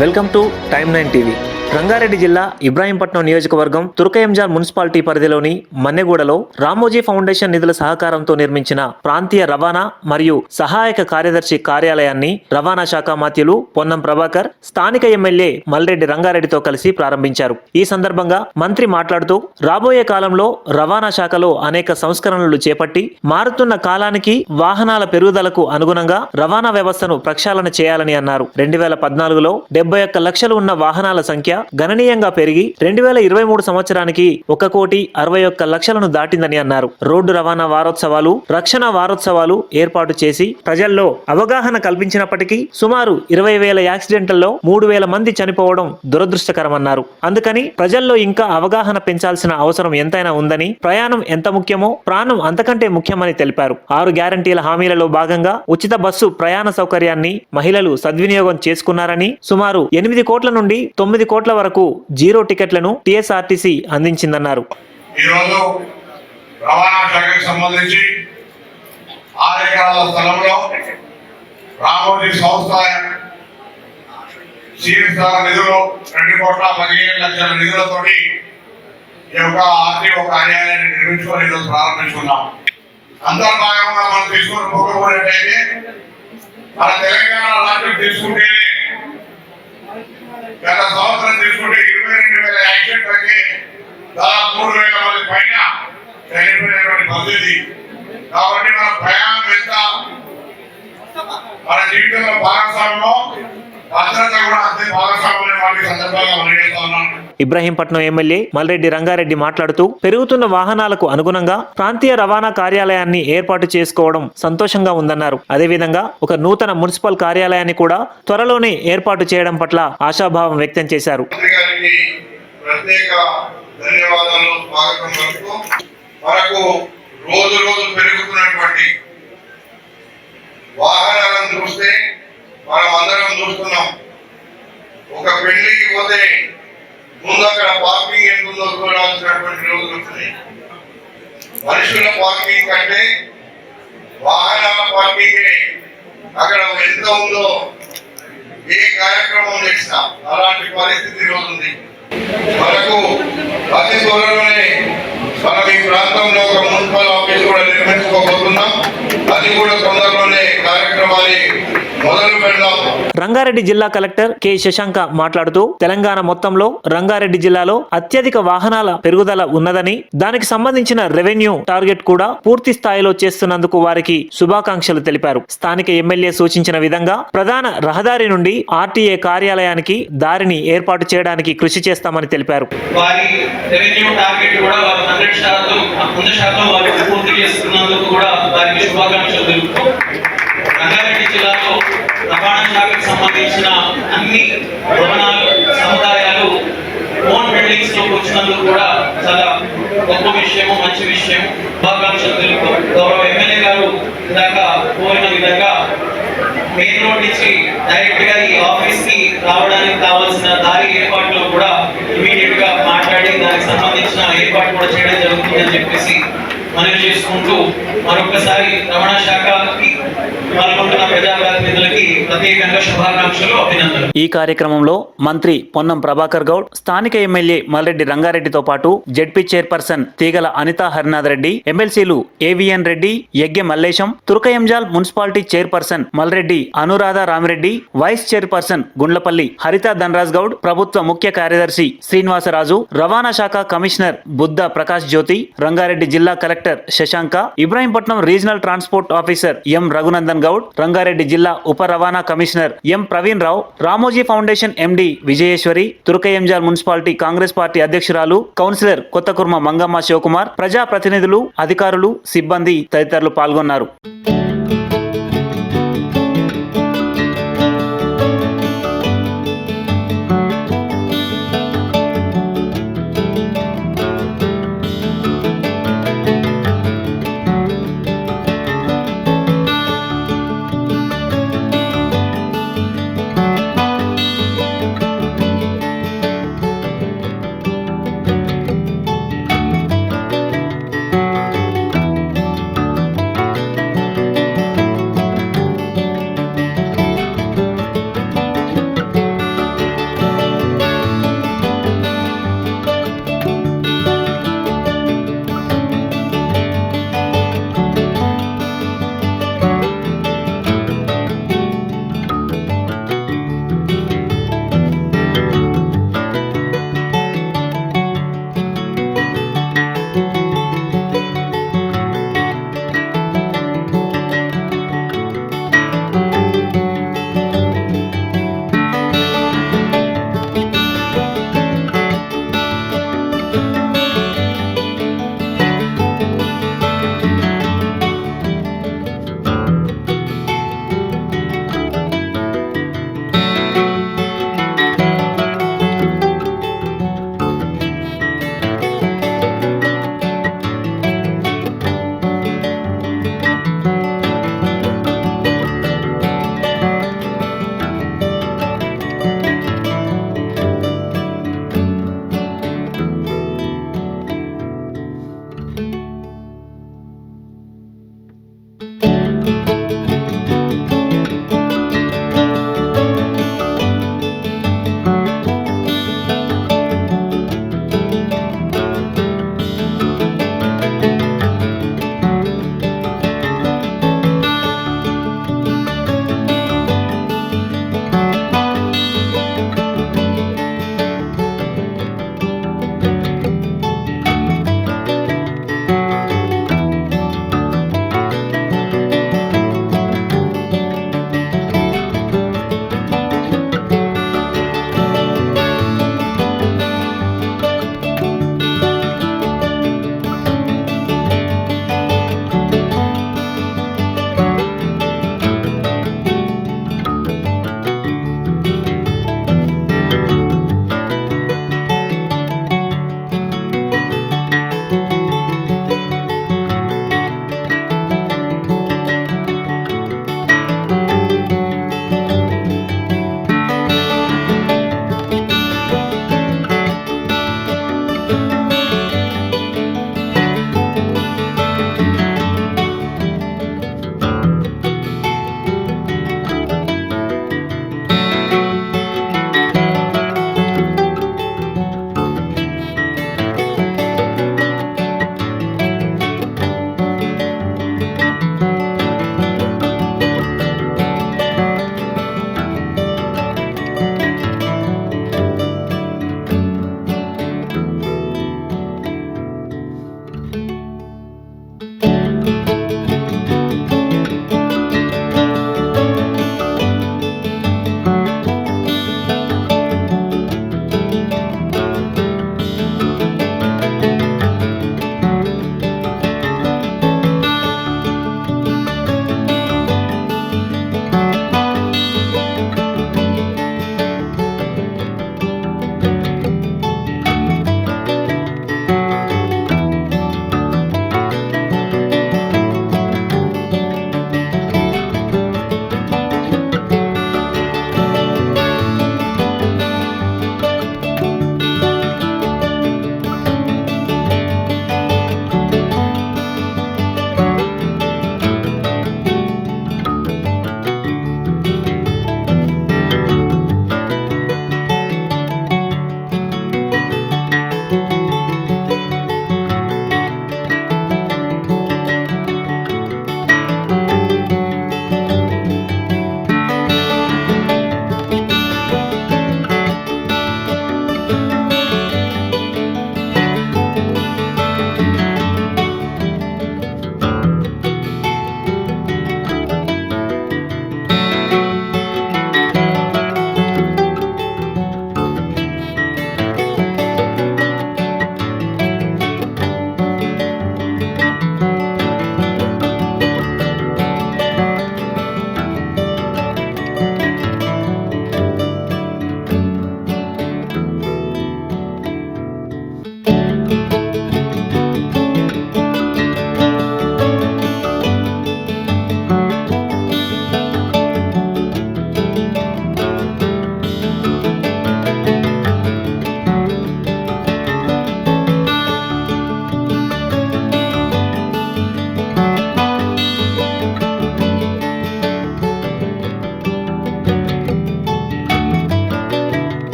Welcome to Time Nine TV. Rangareddy జిల్లా ఇబ్రాహీంపట్నం నియోజకవర్గం తుర్కయంజార్ municipality పరిధిలోని మన్నెగూడలో రామోజీ ఫౌండేషన్ నిధుల సహకారంతో నిర్మించిన ప్రాంతీయ రవాణా మరియు సహాయక కార్యదర్శి కార్యాలయాన్ని రవాణా శాఖ మాత్యులు పొన్నం ప్రభాకర్ స్థానిక ఎమ్మెల్యే మల్రెడ్డి రంగారెడ్డితో కలిసి ప్రారంభించారు. ఈ సందర్భంగా మంత్రి మాట్లాడుతూ రాబోయే కాలంలో రవాణా శాఖలో అనేక సంస్కరణలు చేపట్టి మారుతున్న కాలానికి వాహనాల పెరుగుదలకు అనుగుణంగా రవాణా వ్యవస్థను ప్రక్షాళన చేయాలని అన్నారు. రెండు వేల పద్నాలుగులో డెబ్బై ఒక్క లక్షలు ఉన్న వాహనాల సంఖ్య గణనీయంగా పెరిగి రెండు వేల ఇరవై మూడు సంవత్సరానికి ఒక కోటి అరవై ఒక్క లక్షలను దాటిందని అన్నారు. రోడ్డు రవాణా వారోత్సవాలు రక్షణ వారోత్సవాలు ఏర్పాటు చేసి ప్రజల్లో అవగాహన కల్పించినప్పటికీ సుమారు ఇరవై వేల యాక్సిడెంట్లలో మూడు వేల మంది చనిపోవడం దురదృష్టకరమన్నారు. అందుకని ప్రజల్లో ఇంకా అవగాహన పెంచాల్సిన అవసరం ఎంతైనా ఉందని ప్రయాణం ఎంత ముఖ్యమో ప్రాణం అంతకంటే ముఖ్యమని తెలిపారు. ఆరు గ్యారంటీల హామీలలో భాగంగా ఉచిత బస్సు ప్రయాణ సౌకర్యాన్ని మహిళలు సద్వినియోగం చేసుకున్నారని సుమారు ఎనిమిది కోట్ల నుండి తొమ్మిది కోట్ల వరకు జీరో టికెట్లను టీఎస్ఆర్టీసీ అందించిందన్నారు. ఈరోజు రవాణా శాఖకు సంబంధించి ఆరు ఎకరాల స్థలంలో రామోజీ సంస్థ నిధులు రెండు కోట్ల పదిహేను లక్షల నిధులతోటి ఈ యొక్క ఆర్టీఓ కార్యాలయాన్ని నిర్మించుకొని ఈరోజు ప్రారంభించుకున్నాం అంతర్భాగంగా మనం తీసుకుని పోకపోయినట్టయితే మన తెలంగాణ రాష్ట్రం గత సంవత్సరం తీసుకుంటే ఇరవై రెండు వేల యాక్సిడెంట్ యాక్సిడెంట్లకి దాదాపు మూడు వేల మంది పైన చనిపోయినటువంటి పరిస్థితి. కాబట్టి మన ప్రయాణం ఎంత మన జీవితంలో భాగస్వామ్యం ఇబ్రహీంపట్నం ఎమ్మెల్యే మల్రెడ్డి రంగారెడ్డి మాట్లాడుతూ పెరుగుతున్న వాహనాలకు అనుగుణంగా ప్రాంతీయ రవాణా కార్యాలయాన్ని ఏర్పాటు చేసుకోవడం సంతోషంగా ఉందన్నారు. అదేవిధంగా ఒక నూతన మున్సిపల్ కార్యాలయాన్ని కూడా త్వరలోనే ఏర్పాటు చేయడం పట్ల ఆశాభావం వ్యక్తం చేశారు. వాహనాలను చూస్తే మనం అందరం చూస్తున్నాం. ఒక పెళ్ళికి పోతే ముందు అక్కడ పార్కింగ్ ఎంత ఉందో చూడాల్సినటువంటి రోజులు వచ్చినాయి. మనుషుల పార్కింగ్ కంటే వాహనాల పార్కింగ్ అక్కడ ఎంత ఉందో ఏ కార్యక్రమం చేసినా అలాంటి పరిస్థితి ఈ రోజు ఉంది మనకు అతి త్వరలోనే మనం ఈ ప్రాంతంలో ఒక మున్సిపల్ ఆఫీస్ కూడా నిర్మించుకోబోతున్నాం. అది కూడా తొందరలోనే కార్యక్రమాన్ని రంగారెడ్డి జిల్లా కలెక్టర్ కె శశాంక మాట్లాడుతూ తెలంగాణ మొత్తంలో రంగారెడ్డి జిల్లాలో అత్యధిక వాహనాల పెరుగుదల ఉన్నదని దానికి సంబంధించిన రెవెన్యూ టార్గెట్ కూడా పూర్తి స్థాయిలో చేస్తున్నందుకు వారికి శుభాకాంక్షలు తెలిపారు. స్థానిక ఎమ్మెల్యే సూచించిన విధంగా ప్రధాన రహదారి నుండి ఆర్టీఏ కార్యాలయానికి దారిని ఏర్పాటు చేయడానికి కృషి చేస్తామని తెలిపారు. రంగారెడ్డి జిల్లాలో రవాణా శాఖకు సంబంధించిన అన్ని భవనాలు సముదాయాలు ఓన్ బిల్డింగ్స్లో వచ్చినందుకు కూడా చాలా గొప్ప విషయము మంచి విషయం శుభాకాంక్షలు తెలుపు గౌరవ ఎమ్మెల్యే గారు ఇందాక కోరిన విధంగా మెయిన్ రోడ్ నుంచి డైరెక్ట్గా ఈ ఆఫీస్కి రావడానికి కావాల్సిన దారి ఏర్పాట్లు కూడా ఇమీడియట్గా మాట్లాడి దానికి సంబంధించిన ఏర్పాటు కూడా చేయడం జరుగుతుందని చెప్పేసి మనవి చేసుకుంటూ మరొకసారి రవాణా శాఖకి పాల్గొంటున్న ప్రజాప్రతినిధులకి ఈ కార్యక్రమంలో మంత్రి పొన్నం ప్రభాకర్ గౌడ్ స్థానిక ఎమ్మెల్యే మల్రెడ్డి రంగారెడ్డితో పాటు జెడ్పీ చైర్పర్సన్ తీగల అనితా హరినాథ్ రెడ్డి ఎమ్మెల్సీలు AVN Reddy Yagna Mallesham Turkayamjal municipality chairperson Malreddy Anuradha Ramireddy vice chairperson Gundlapalli Haritha Dhanraj Goud ప్రభుత్వ ముఖ్య కార్యదర్శి శ్రీనివాసరాజు రవాణా శాఖ కమిషనర్ బుద్ధ ప్రకాష్ జ్యోతి రంగారెడ్డి జిల్లా collector Shashanka Ibrahimpatnam regional transport officer M Raghunandan Goud Rangareddy జిల్లా ఉప రవాణా commissioner M Praveen Rao Ramoji foundation MD Vijayeshwari Turkayamjal municipality Congress party అధ్యక్షురాలు కౌన్సిలర్ కొత్తకుర్మ మంగమ్మ శివకుమార్ ప్రజా ప్రతినిధులు అధికారులు సిబ్బంది తదితరులు పాల్గొన్నారు.